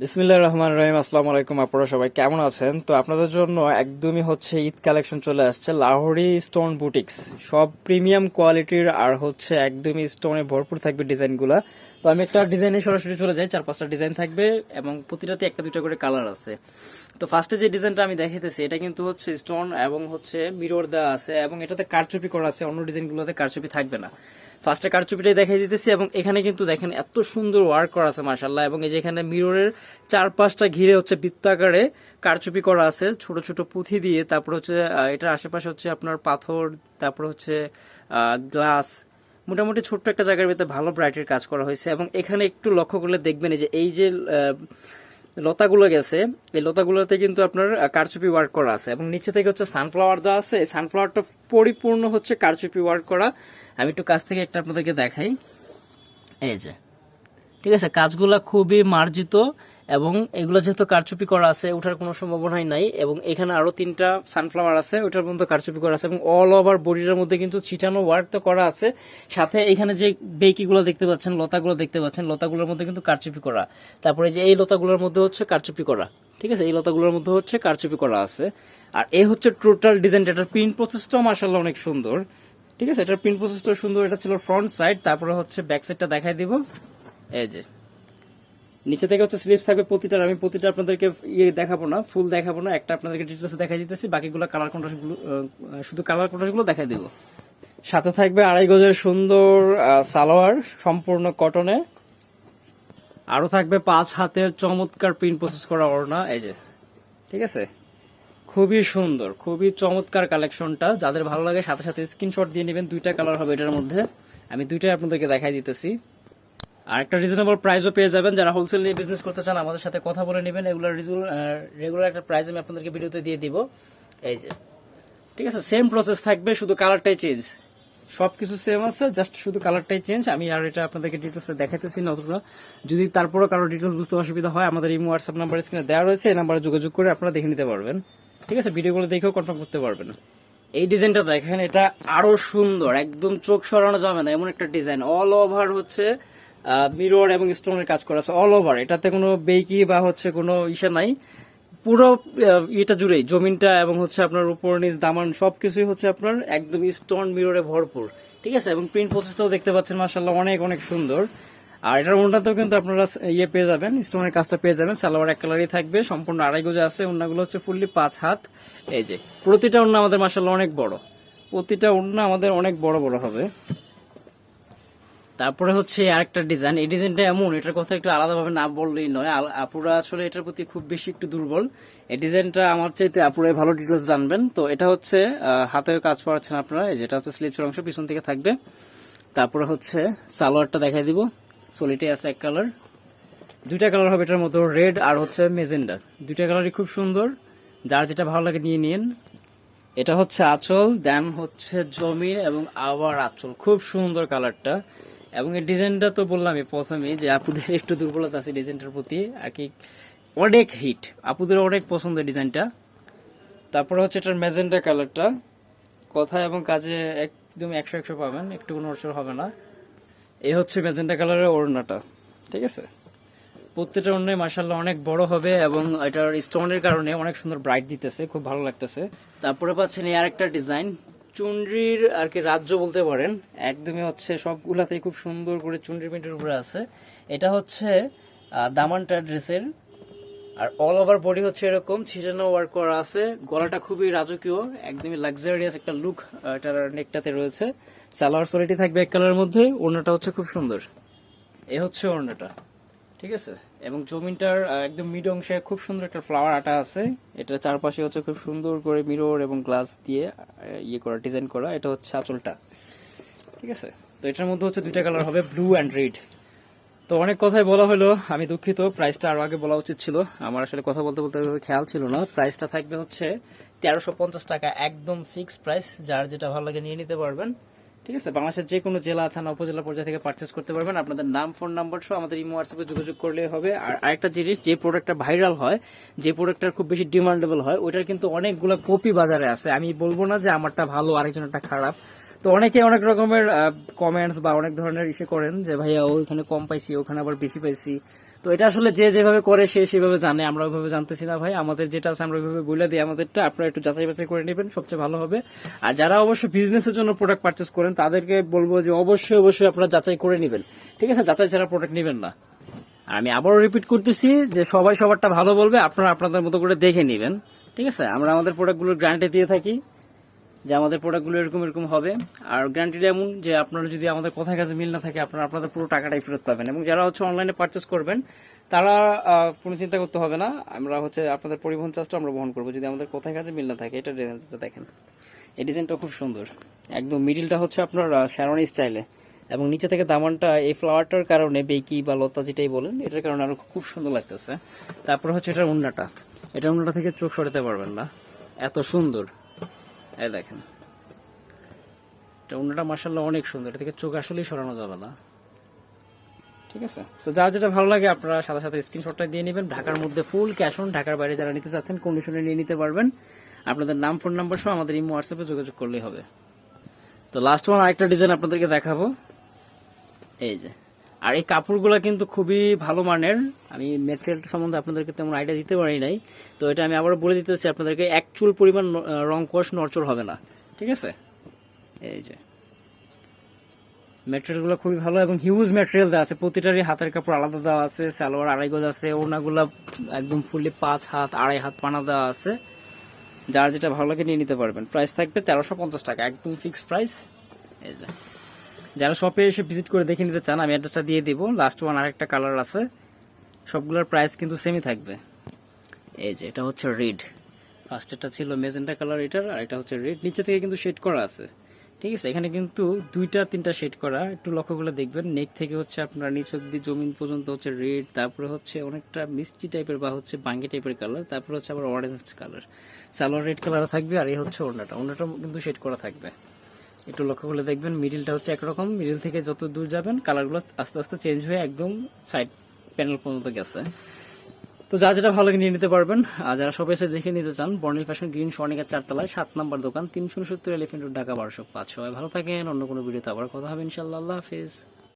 বিসমিল্লাহ রহমান রহিম, আসসালামু আলাইকুম আপনারা সবাই কেমন আছেন? তো আপনাদের জন্য একদমই হচ্ছে ঈদ কালেকশন চলে আসছে, লাহোরি স্টোন বুটিক্স। সব প্রিমিয়াম কোয়ালিটির আর হচ্ছে একদমই স্টোনে ভরপুর থাকবে ডিজাইনগুলো। তো আমি একটা ডিজাইনে সরাসরি চলে যাই চার পাঁচটা ডিজাইন থাকবে এবং প্রতিটাতে একটা দুটো করে কালার আছে। তো ফার্স্টে যে ডিজাইনটা আমি দেখাইতেছি, এটা কিন্তু হচ্ছে স্টোন এবং হচ্ছে মিরর দেওয়া আছে এবং এটাতে কারচুপি করা আছে, অন্য ডিজাইনগুলোতে কারচুপি থাকবে না। ফার্স্টে কারচুপিটাই দেখাই দিতেছি এবং এখানে কিন্তু দেখেন এত সুন্দর ওয়ার্ক করা আছে মাসাল্লাহ এবং এই যে এখানে মিররের চার পাঁচটা ঘিরে হচ্ছে বৃত্তাকারে কারচুপি করা আছে, ছোট ছোট পুঁথি দিয়ে, তারপর হচ্ছে এটার আশেপাশে হচ্ছে আপনার পাথর, তারপর হচ্ছে গ্লাস মোটামুটি ছোট্ট একটা জায়গার ভিতরে ভালো ব্রাইটের কাজ করা হয়েছে এবং এখানে একটু লক্ষ্য করলে দেখবেন যে এই যে লতাগুলো গেছে। এই লতাগুলোতে কিন্তু আপনার কারচুপি ওয়ার্ক করা আছে এবং নিচে থেকে হচ্ছে সানফ্লাওয়ার দেওয়া আছে। এই সানফ্লাওয়ারটা পরিপূর্ণ হচ্ছে কারচুপি ওয়ার্ক করা। আমি একটু কাছ থেকে একটা আপনাদেরকে দেখাই। এই যে, ঠিক আছে? কাজগুলো খুবই মার্জিত। এবং এগুলো যেহেতু কারচুপি করা আছে ওঠার কোনো সম্ভাবনাই নাই এবং এখানে আরও তিনটা সানফ্লাওয়ার আছে, ওটার মধ্যে কারচুপি করা আছে এবং অল ওভার বডিটার মধ্যে কিন্তু ছিটানো ওয়ার্ক তো করা আছে। সাথে এখানে যে বেকিগুলো দেখতে পাচ্ছেন, লতাগুলো দেখতে পাচ্ছেন, লতাগুলোর মধ্যে কিন্তু কারচুপি করা। তারপরে যে এই লতাগুলোর মধ্যে হচ্ছে কারচুপি করা, ঠিক আছে? এই লতাগুলোর মধ্যে হচ্ছে কারচুপি করা আছে। আর এই হচ্ছে টোটাল ডিজাইন এটার প্রিন্ট প্রসেসটাও মার্শাল্লাহ অনেক সুন্দর, ঠিক আছে? এটার প্রিন্ট প্রসেসটা সুন্দর, এটা ছিল ফ্রন্ট সাইড তারপরে হচ্ছে ব্যাক সাইডটা দেখাই দিব। এই যে নিচে থেকে হচ্ছে স্লিপস থাকবে প্রতিটার, আমি প্রতিটা আপনাদেরকে ইয়ে দেখাবো না, ফুল দেখাবো না, একটা আপনাদেরকে ডিটেলসে দেখাই দিতেছি, বাকিগুলো কালার কন্ট্রাস্টগুলো শুধু কালার কন্ট্রাস্টগুলো দেখাই দেবো। সাথে থাকবে আড়াই গজের সুন্দর সালোয়ার, সম্পূর্ণ কটনে আরও থাকবে পাঁচ হাতের চমৎকার প্রিন্ট প্রসেস করা ওড়না, এই যে, ঠিক আছে? খুবই সুন্দর, খুবই চমৎকার কালেকশনটা যাদের ভালো লাগে, সাথে সাথে স্ক্রিনশট দিয়ে নেবেন, দুইটা কালার হবে এটার মধ্যে। আমি দুইটাই আপনাদেরকে দেখাই দিতেছি। আর একটা রিজনেবল প্রাইসও পেয়ে যাবেন। যারা হোলসেল নিয়ে বিজনেস করতে চান, আমাদের সাথে কথা বলে নেবেন। এগুলো রেগুলার একটা প্রাইস আমি আপনাদেরকে ভিডিওতে দিয়ে দিব। এই যে, ঠিক আছে? সেম প্রসেস থাকবে, শুধু কালারটাই চেঞ্জ সবকিছু সেম আছে জাস্ট শুধু কালারটাই চেঞ্জ আমি আর এটা আপনাদেরকে ডিটেলস দেখাতেছি না অতটা যদি তারপরও কারও ডিটেলস বুঝতে অসুবিধা হয়, আমাদের এই হোয়াটসঅ্যাপ নাম্বার স্ক্রিনে দেওয়া রয়েছে, এই নাম্বারে যোগাযোগ করে আপনারা দেখে নিতে পারবেন। ঠিক আছে? ভিডিওগুলো দেখেও কনফার্ম করতে পারবেন। এই ডিজাইনটা দেখেন, এটা আরও সুন্দর। একদম চোখ সরানো যাবে না, এমন একটা ডিজাইন অল ওভার হচ্ছে মিরর এবং স্টোনের কাজ করা আছে অল ওভার এটাতে কোনো বেকি বা হচ্ছে কোনো ইসে নাই। পুরো ইয়েটা জুড়েই, জমিনটা এবং হচ্ছে আপনার উপর নিচ দামান সবকিছুই হচ্ছে আপনার একদম স্টোন মিররে ভরপুর। ঠিক আছে? এবং প্রিন্ট প্রসেসটাও দেখতে পাচ্ছেন মাসাল্লাহ অনেক অনেক সুন্দর। আর এটার ওনাটাতেও কিন্তু আপনারা ইয়ে পেয়ে যাবেন স্টোনের কাজটা পেয়ে যাবেন। সালোয়ার এক কালারই থাকবে, সম্পূর্ণ আড়াই গজে আছে ওনাগুলো হচ্ছে ফুললি পাঁচ হাত। এই যে, প্রতিটা ওনা আমাদের মাসাল্লাহ অনেক বড়। প্রতিটা ওনা আমাদের অনেক বড় বড় হবে। তারপরে হচ্ছে আরেকটা ডিজাইন এই ডিজাইনটা এমন, এটার কথা একটু আলাদাভাবে না বললেই নয়। আপুরা আসলে এটার প্রতি খুব বেশি একটু দুর্বল। এই ডিজাইনটা আমার চাইতে আপুরাই ভালো ডিটেলস জানবেন। তো এটা হচ্ছে হাতে কাজ করাচ্ছেন আপনারা। যেটা হচ্ছে স্লিপসের অংশ পিছন থেকে থাকবে। তারপরে হচ্ছে সালোয়ারটা দেখাই দিব। সোলিটে আছে এক কালার দুইটা কালার হবে এটার মধ্যে রেড আর হচ্ছে মেজেন্ডা দুইটা কালারই খুব সুন্দর। যার যেটা ভালো লাগে নিয়ে নিন। এটা হচ্ছে আঁচল দেন হচ্ছে জমি এবং আবার আঁচল। খুব সুন্দর কালারটা এবং এই ডিজাইনটা তো বললামই প্রথমেই যে আপুদের একটু দুর্বলতা আছে ডিজাইনটার প্রতি, আর অনেক হিট আপুদের অনেক পছন্দের ডিজাইনটা। তারপরে হচ্ছে এটার ম্যাজেন্টা কালারটা কথা এবং কাজে একদম একশো একশো পাবেন, একটু কোনো নড়চড় হবে না। এই হচ্ছে ম্যাজেন্টা কালারের ওড়নাটা, ঠিক আছে? প্রত্যেকটা ওড়নায় মার্শাল্লাহ অনেক বড় হবে এবং এটার স্টোনের কারণে অনেক সুন্দর ব্রাইট দিতেছে, খুব ভালো লাগতেছে। তারপরে পাচ্ছেন এই আরেকটা ডিজাইন চুনরির আর কি রাজ্য বলতে পারেন, একদমই হচ্ছে সবগুলাতেই খুব সুন্দর করে চুনরি প্রিন্টের উপরে আছে। এটা হচ্ছে দামানটা ড্রেসের, আর অল ওভার বডি হচ্ছে এরকম, ছিটানো ওয়ার্ক করা আছে। গলাটা খুবই রাজকীয়, একদমই লাক্সারিয়াস একটা লুক এটার নেকটাতে রয়েছে। সালোয়ার সোলিটি থাকবে এক কালারের মধ্যে, ওড়নাটা হচ্ছে খুব সুন্দর। এ হচ্ছে ওড়নাটা। ঠিক আছে? এবং জমিনটার একদম মিড অংশে খুব সুন্দর একটা ফ্লাওয়ার আটা আছে। এটা চারপাশে হচ্ছে খুব সুন্দর করে মিরর এবং গ্লাস দিয়ে ইয়ে করা ডিজাইন করা। এটা হচ্ছে আঁচলটা। ঠিক আছে? তো এটার মধ্যে হচ্ছে দুইটা কালার হবে ব্লু অ্যান্ড রেড তো অনেক কথাই বলা হলো। আমি দুঃখিত প্রাইসটা আরও আগে বলা উচিত ছিল। আমার আসলে কথা বলতে বলতে খেয়াল ছিল না। প্রাইসটা থাকবে হচ্ছে তেরোশো টাকা, একদম ফিক্সড প্রাইস যার যেটা ভালো লাগে নিয়ে নিতে পারবেন। ঠিক আছে? বাংলাদেশের যে কোনো জেলা, থানা, উপজেলা পর্যায়ে থেকে পারচেস করতে পারবেন। আপনাদের নাম ফোন নাম্বার সহ আমাদের ইমো হোয়াটসঅ্যাপে যোগাযোগ করলে হবে। আর আরেকটা জিনিস, যে প্রোডাক্টটা ভাইরাল হয়, যে প্রোডাক্টটা খুব বেশি ডিমান্ডেবল হয় ওইটার কিন্তু অনেকগুলো কপি বাজারে আছে। আমি বলব না যে আমারটা ভালো, আরেকজনেরটা খারাপ। তো অনেকে অনেক রকমের কমেন্টস বা অনেক ধরনের ইসে করেন যে, ভাইয়া ওইখানে কম পাইছি, ওখানে আবার বেশি পাইছি। তো এটা আসলে যে যেভাবে করে, সে সেভাবে জানে। আমরা ওইভাবে জানতেছি না, ভাই। আমাদের যেটা আছে, আমরা ওইভাবে বলে দিই আমাদেরটা। আপনারা একটু যাচাই বাছাই করে নেবেন, সবচেয়ে ভালো হবে। আর যারা অবশ্যই বিজনেসের জন্য প্রোডাক্ট পারচেস করেন, তাদেরকে বলব যে, অবশ্যই অবশ্যই আপনারা যাচাই করে নেবেন। ঠিক আছে? যাচাই ছাড়া প্রোডাক্ট নেবেন না। আমি আবারও রিপিট করতেছি যে, সবাই সবারটা ভালো বলবে, আপনারা আপনাদের মতো করে দেখে নেবেন। ঠিক আছে? আমরা আমাদের প্রোডাক্টগুলোর গ্যারান্টি দিয়ে থাকি। যে আমাদের প্রোডাক্টগুলো এরকম এরকম হবে। আর গ্যারান্টিটা এমন যে আপনারা যদি আমাদের কথার কাছে মিল না থাকে, আপনারা, আপনাদের পুরো টাকাটাই ফেরত পাবেন। এবং যারা হচ্ছে অনলাইনে পারচেস করবেন, তারা কোনো চিন্তা করতে হবে না। আমরা হচ্ছে আপনাদের পরিবহন চার্জটা আমরা বহন করব। যদি আমাদের কোথায় কাছে মিল না থাকে, এটা ডিজাইনটা দেখেন। এই ডিজাইনটা খুব সুন্দর। একদম মিডিলটা হচ্ছে আপনার শ্যারনি স্টাইলে এবং নিচে থেকে দামানটা, এই ফ্লাওয়ারটার কারণে বেকি বা লতা যেটাই বলেন, এটার কারণে আরও খুব সুন্দর লাগতেছে। তারপর হচ্ছে এটার উন্নাটা। এটা উন্নাটা থেকে চোখ সরাতে পারবেন না। এত সুন্দর। এই দেখেন। এটা উন্নাটা মার্শাল্লাহ অনেক সুন্দর। এটা থেকে চোখ আসলেই সরানো যাবে না। ঠিক আছে? তো যার যেটা ভালো লাগে আপনারা সাথে সাথে স্ক্রিনশটটা দিয়ে নেবেন। ঢাকার মধ্যে ফুল ক্যাশ অন ঢাকার বাইরে যারা নিতে চাচ্ছেন কন্ডিশনে নিয়ে নিতে পারবেন। আপনাদের নাম ফোন নাম্বার সহ আমাদের ইমো হোয়াটসঅ্যাপে যোগাযোগ করলেই হবে। তো লাস্ট ওয়ান আরেকটা ডিজাইন আপনাদেরকে দেখাবো। এই যে। আর এই কাপড়গুলো কিন্তু খুবই ভালো মানের। আমি মেটেরিয়াল সম্বন্ধে আপনাদেরকে তেমন আইডিয়া দিতে পারি নাই। তো এটা আমি আবার বলে দিতেছি আপনাদেরকে, এক চুল পরিমাণ রং কোষ নড়চড় হবে না। ঠিক আছে? এই যে। ম্যাটেরিয়ালগুলো খুবই ভালো এবং হিউজ ম্যাটেরিয়াল দেওয়া আছে। প্রতিটারই হাতের কাপড় আলাদা দেওয়া আছে, সালোয়ার আড়াই গজ আছে ওনাগুলা একদম ফুললি পাঁচ হাত, আড়াই হাত পানা দেওয়া আছে। যার যেটা ভালো লাগে নিয়ে নিতে পারবেন। প্রাইস থাকবে তেরোশো পঞ্চাশ টাকা, একদম ফিক্সড প্রাইস এই যে। যারা শপে এসে ভিজিট করে দেখে নিতে চান, আমি অ্যাড্রেসটা দিয়ে দিব। লাস্ট ওয়ান আরেকটা কালার আছে। সবগুলোর প্রাইস কিন্তু সেমই থাকবে। এই যে, এটা হচ্ছে রেড ফার্স্ট এটা ছিল মেজেন্টা কালার এটার, আর এটা হচ্ছে রেড নিচে থেকে কিন্তু শেড করা আছে। ঠিক আছে, এখানে কিন্তু দুইটা, তিনটা শেড করা। একটু লক্ষ্য করে দেখবেন নেক থেকে হচ্ছে আপনার নিচ অব্দি, জমিন পর্যন্ত হচ্ছে রেড তারপরে হচ্ছে অনেকটা মিষ্টি টাইপের বা হচ্ছে বাঙ্গি টাইপের কালার তারপরে হচ্ছে আবার orange colour salwar red colour থাকবে, আর এই হচ্ছে ওনাটা ওনাটা কিন্তু শেড করা থাকবে। একটু লক্ষ্য করে দেখবেন মিডিলটা হচ্ছে একরকম। মিডিল থেকে যত দূর যাবেন কালারগুলো আস্তে আস্তে চেঞ্জ হয়ে একদম সাইড প্যানেল পর্যন্ত গেছে। তো যা যেটা ভালো নিয়ে নিতে পারবেন, আর যারা সব এসে দেখে নিতে চান বর্ণিল ফ্যাশন গ্রিন স্বর্ণিকার চারতলায়, সাত নম্বর দোকান, তিনশো সত্তর এলিফেন্ট ঢাকা, বারোশো পাঁচ। সবাই ভালো থাকেন, অন্য কোনো ভিডিওতে আবার কথা হবে ইনশাল্লাহ আল্লাহ হাফিজ।